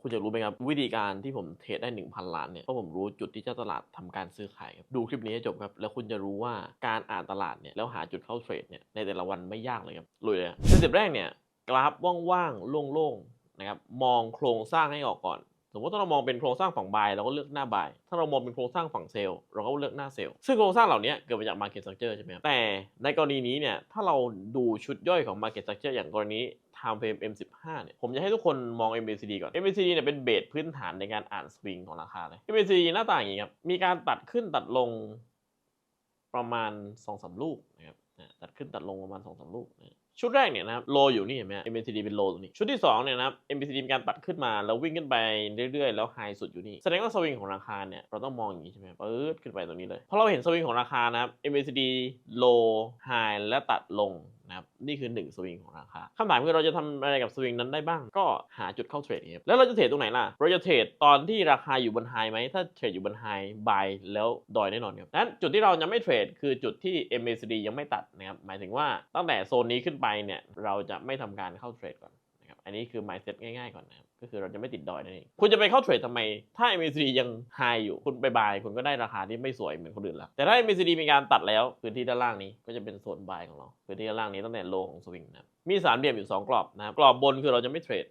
คุณจะรู้ไหมครับวิธีการที่ผมเทรดได้ 1,000 ล้านเนี่ยเพราะผมรู้จุดที่เจ้าตลาดทำการซื้อขายครับดูคลิปนี้ให้จบครับ แล้วคุณจะรู้ว่าการอ่านตลาดเนี่ยแล้วหาจุดเข้าเทรดเนี่ยในแต่ละวันไม่ยากเลยครับลุยเลยสเต็ปแรกเนี่ยกราฟว่างๆโล่งๆนะครับมองโครงสร้างให้ออกก่อน มมติถ้าเรามองเป็นโครงสร้างฝั่งบายเราก็เลือกหน้าบายถ้าเรามองเป็นโครงสร้างฝั่งเซลล์เราก็เลือกหน้าเซลล์ซึ่งโครงสร้างเหล่านี้เกิดมาจาก Market Structure ใช่ไหมครับแต่ในกรณีนี้เนี่ยถ้าเราดูชุดย่อยของ Market Structure อย่างกรณี Time Frame M15 เนี่ยผมจะให้ทุกคนมอง MACD ก่อน MACD เนี่ยเป็นเบสพื้นฐานในการอ่านสวิงของราคาเลย MACD หน้าตาอย่างนี้ครับมีการตัดขึ้นตัดลงประมาณ2-3สามลูกนะครับตัดขึ้นตัดลงประมาณ2-3สามลูกนะ ชุดแรกเนี่ยนะครับโลอยู่นี่เห็นไหม MACD เป็นโลตรงนี้ ชุดที่2เนี่ยนะครับ MACD มีการตัดขึ้นมา แล้ววิ่งขึ้นไปเรื่อยๆ แล้วไฮสุดอยู่นี่ แสดงว่าสวิงของราคาเนี่ยเราต้องมองอย่างนี้ใช่ไหมปื๊ดขึ้นไปตรงนี้เลยเพราะเราเห็นสวิงของราคานะครับ MACD low high และตัดลงนะครับนี่คือ 1 สวิงของราคาคำถามคือเราจะทำอะไรกับสวิงนั้นได้บ้าง ก็หาจุดเข้าเทรดครับแล้วเราจะเทรดตรงไหนล่ะ เราจะเทรดตอนที่ราคาอยู่บนไฮไหม ถ้าเทรดอยู่บนไฮบายแล้วดอยแน่นอนครับนั้นจุดที่เรายังไม่เทรดคือจุดที่ MACD ยังไม่ตัดนะครับ หมายถึงว่าตั้งแต่โซนนี้ขึ้นไปเนี่ยเราจะไม่ทำการเข้าเทรดก่อนนะครับอันนี้คือ mindset ง่ายๆก่อนนะครับก็คือเราจะไม่ติดดอยนั่นเองคุณจะไปเข้าเทรดทำไม ถ้า MACD ยังไฮอยู่คุณไปบายคุณก็ได้ราคาที่ไม่สวยเหมือนคนอื่นแล้วแต่ถ้า MACD มีการตัดแล้วพื้นที่ด้านล่างนี้ก็จะเป็นโซนบายของเราพื้นที่ด้านล่างนี้ตั้งแต่โลของสวิงนะครับมีสามเหลี่ยมอยู่สองกรอบนะครับกรอบบนคือเราจะไม่เทรด